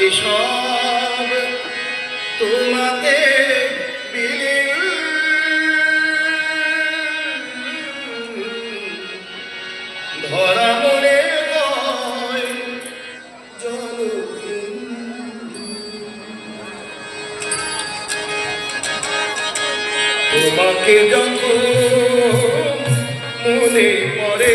বাকি সব তোমাতে তোমাকে যখন মনে পড়ে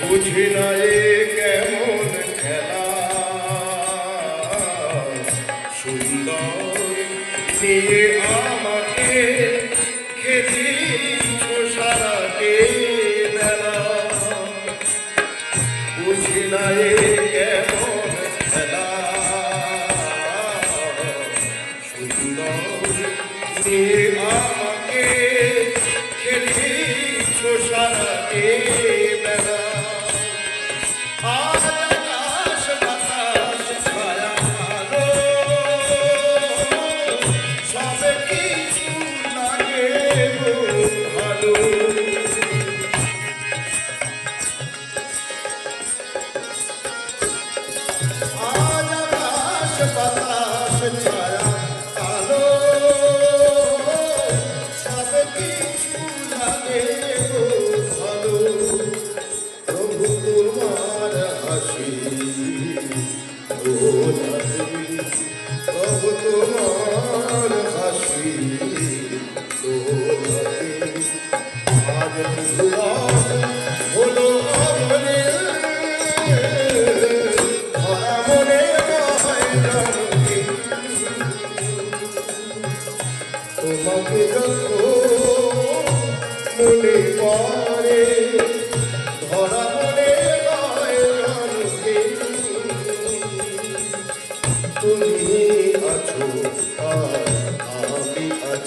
বুঝি না এ কেমন খেলা? সুন্দর সে আমাকে আমাকে খেলি শোষণে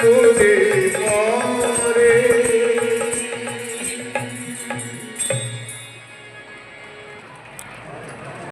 তোরে মা